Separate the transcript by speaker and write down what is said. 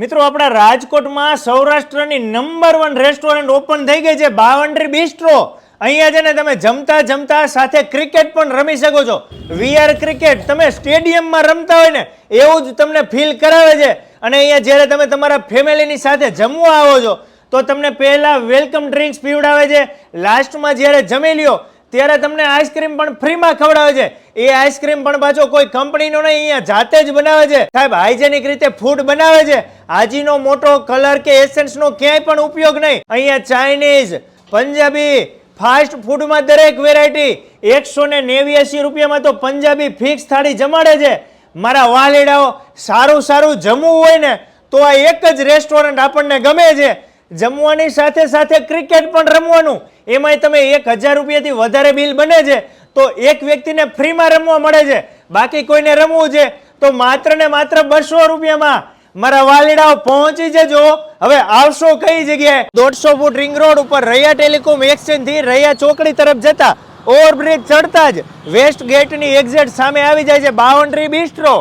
Speaker 1: મિત્રો, આપણા રાજકોટમાં સૌરાષ્ટ્રની નંબર વન રેસ્ટોરન્ટ ઓપન થઈ ગઈ છે બાવંડરી બિસ્ટ્રો અહીંયા છે ને તમે જમતા જમતા સાથે ક્રિકેટ પણ રમી શકો છો. વીઆર ક્રિકેટ તમે સ્ટેડિયમમાં રમતા હોય ને, એવું જ તમને ફીલ કરાવે છે. અને અહીંયા જ્યારે તમે તમારા ફેમિલીની સાથે જમવા આવો છો, તો તમને પહેલાં વેલકમ ડ્રિંક્સ પીવડાવે છે. લાસ્ટમાં જ્યારે જમી લ્યો, ત્યારે તમને આઈસ્ક્રીમ પણ ફ્રીમાં ખવડાવે છે. એ આઈસ્ક્રીમ પણ પાછો કોઈ કંપનીનો નહીં, અહીંયા જાતે જ બનાવે છે. સાહેબ, હાઇજેનિક રીતે ફૂડ બનાવે છે. આજીનો મોટો કલર કે એસેન્સનો ક્યાંય પણ ઉપયોગ નહીં. અહીંયા ચાઇનીઝ પંજાબી ફાસ્ટ ફૂડમાં દરેક વેરાયટી એકસો ને નેવ્યાસી રૂપિયામાં તો પંજાબી ફિક્સ થાળી જમાડે છે. મારા વાલેડાઓ, સારું સારું જમવું હોય ને, તો આ એક જ રેસ્ટોરન્ટ આપણને ગમે છે. જમવાની સાથે સાથે ક્રિકેટ પણ રમવાનું. એમાંય તમે એક હજાર રૂપિયાથી વધારે બિલ બને છે. તો એક વ્યક્તિને ફ્રીમાં રમવા મળે છે, બાકી કોઈને રમવું છે, તો માત્ર ને માત્ર બસો રૂપિયામાં મારા વાલીડાઓ પહોંચી જજો. હવે આવશો કઈ જગ્યાએ? દોઢસો ફૂટ રિંગ રોડ ઉપર રૈયા ટેલિકોમ એક્સચેન્જથી રૈયા ચોકડી તરફ જતા. ઓવરબ્રિજ ચડતા જ વેસ્ટ ગેટની એક્ઝેટ સામે આવી જાય છે બાઉન્ડ્રી બિસ્ટ્રો